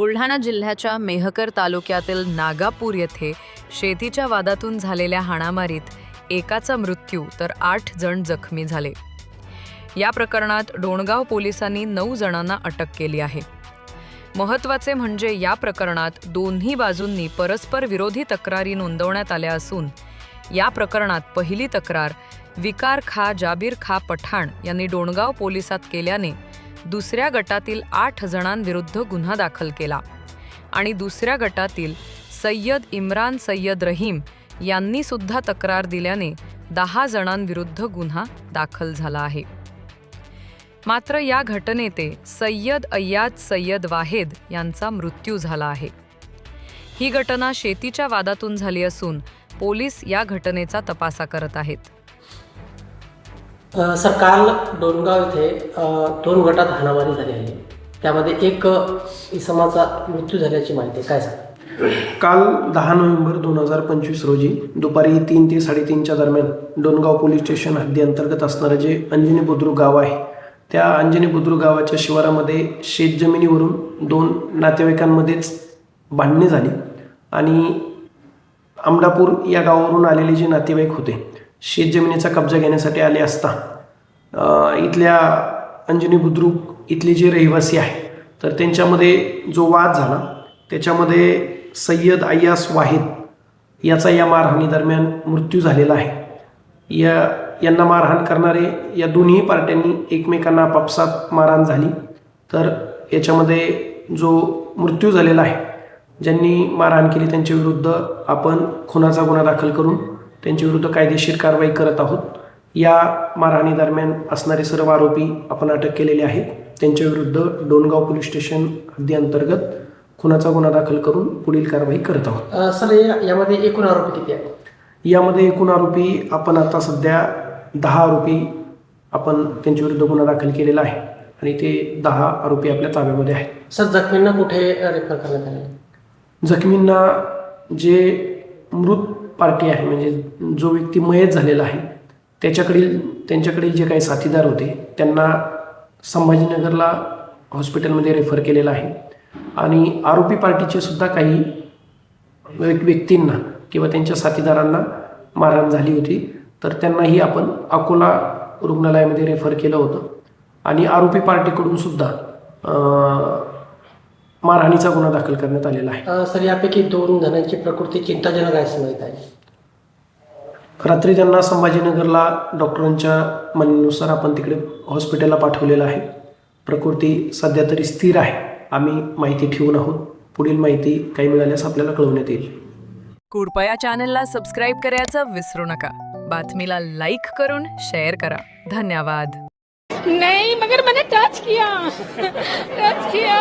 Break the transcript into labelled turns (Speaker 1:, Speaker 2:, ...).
Speaker 1: बुलढाणा जिल्ह्याच्या मेहकर तालुक्यातील नागापूर येथे शेतीच्या वादातून झालेल्या हाणामारीत एकाचा मृत्यू तर आठ जण जखमी झाले. या प्रकरणात डोणगाव पोलिसांनी नऊ जणांना अटक केली आहे. महत्त्वाचे म्हणजे या प्रकरणात दोन्ही बाजूंनी परस्पर विरोधी तक्रारी नोंदवण्यात आल्या असून या प्रकरणात पहिली तक्रार विकार खा जाबीर खा पठाण यांनी डोणगाव पोलिसात केल्याने दुसऱ्या गटातील आठ जणांविरुद्ध गुन्हा दाखल केला. आणि दुसऱ्या गटातील सय्यद इम्रान सय्यद रहीम यांनी सुद्धा तक्रार दिल्याने दहा जणांविरुद्ध गुन्हा दाखल झाला आहे. मात्र या घटनेते सय्यद अय्याद सय्यद वाहेद यांचा मृत्यू झाला आहे. ही घटना शेतीच्या वादातून झाली असून पोलीस या घटनेचा तपासा करत आहेत.
Speaker 2: सर काल डोणगाव इथे दोन गटात हाणामारी झाली आहे. त्यामध्ये एक इसमाचा मृत्यू झाल्याची माहिती आहे. काय सांग
Speaker 3: काल दहा नोव्हेंबर दोन हजार पंचवीस रोजी दुपारी तीन ते साडेतीनच्या दरम्यान डोणगाव पोलीस स्टेशन हद्दी अंतर्गत असणारं जे अंजनी बुद्रुक गाव आहे त्या अंजनी बुद्रुक गावाच्या शिवारामध्ये शेतजमिनीवरून दोन नातेवाईकांमध्येच भांडणे झाली आणि आमडापूर या गावावरून आलेले जे नातेवाईक होते शेतजमिनीचा कब्जा घेण्यासाठी आले असता इथल्या अंजनी बुद्रुक इथले जे रहिवासी आहे तर त्यांच्यामध्ये जो वाद झाला त्याच्यामध्ये सय्यद अय्यास वाहिद याचा या मारहाणी दरम्यान मृत्यू झालेला आहे. या यांना मारहाण करणारे या दोन्ही पार्ट्यांनी एकमेकांना आपापसात मारहाण झाली. तर याच्यामध्ये जो मृत्यू झालेला आहे ज्यांनी मारहाण केली त्यांच्या विरुद्ध आपण खुनाचा गुन्हा दाखल करून त्यांच्या विरुद्ध कायदेशीर कारवाई करत आहोत. या मारहाणी दरम्यान असणारे सर्व आरोपी आपण अटक केलेले आहेत. त्यांच्या विरुद्ध डोनगाव पोलीस स्टेशन हद्दीअंतर्गत खुनाचा गुन्हा दाखल करून पुढील कारवाई करत आहोत.
Speaker 2: सर या- यामध्ये एकूण आरोपी किती आहेत?
Speaker 3: यामध्ये एकूण आरोपी आपण आता सध्या दहा आरोपी आपण त्यांच्या विरुद्ध गुन्हा दाखल केलेला आहे आणि ते दहा आरोपी आपल्या ताब्यामध्ये आहेत.
Speaker 2: सर जखमींना कुठे रेफर करण्यात आले?
Speaker 3: जखमींना जे मृत पार्टी आहे. म्हणजे जो व्यक्ती मयत झालेला आहे त्याच्याकडील त्यांच्याकडील जे काही साथीदार होते त्यांना संभाजीनगरला हॉस्पिटलमध्ये रेफर केलेलं आहे. आणि आरोपी पार्टीचे सुद्धा काही व्यक्तींना किंवा त्यांच्या साथीदारांना मारहाण झाली होती. तर त्यांनाही आपण अकोला रुग्णालयामध्ये रेफर केलं होतं. आणि आरोपी पार्टीकडून सुद्धा मारहाणीचा गुन्हा दाखल करण्यात आलेला आहे.
Speaker 2: अ, सर यापैकी दोन जणांची प्रकृती चिंताजनक आहे असं माहीत आहे
Speaker 3: रात्री त्यांना संभाजीनगरला डॉक्टरांच्या म्हणण्यानुसार आपण तिकडे हॉस्पिटलला पाठवलेलं आहे. प्रकृती सध्या तरी स्थिर आहे. आम्ही माहिती ठेवून आहोत. पुढील माहिती काही मिळाल्यास आपल्याला कळवण्यात येईल.
Speaker 1: कृपया चॅनलला सबस्क्राईब करायचं विसरू नका. बातमीला लाईक करून शेअर करा. धन्यवाद.
Speaker 4: नहीं मगर मैंने टच किया। Touch KIA.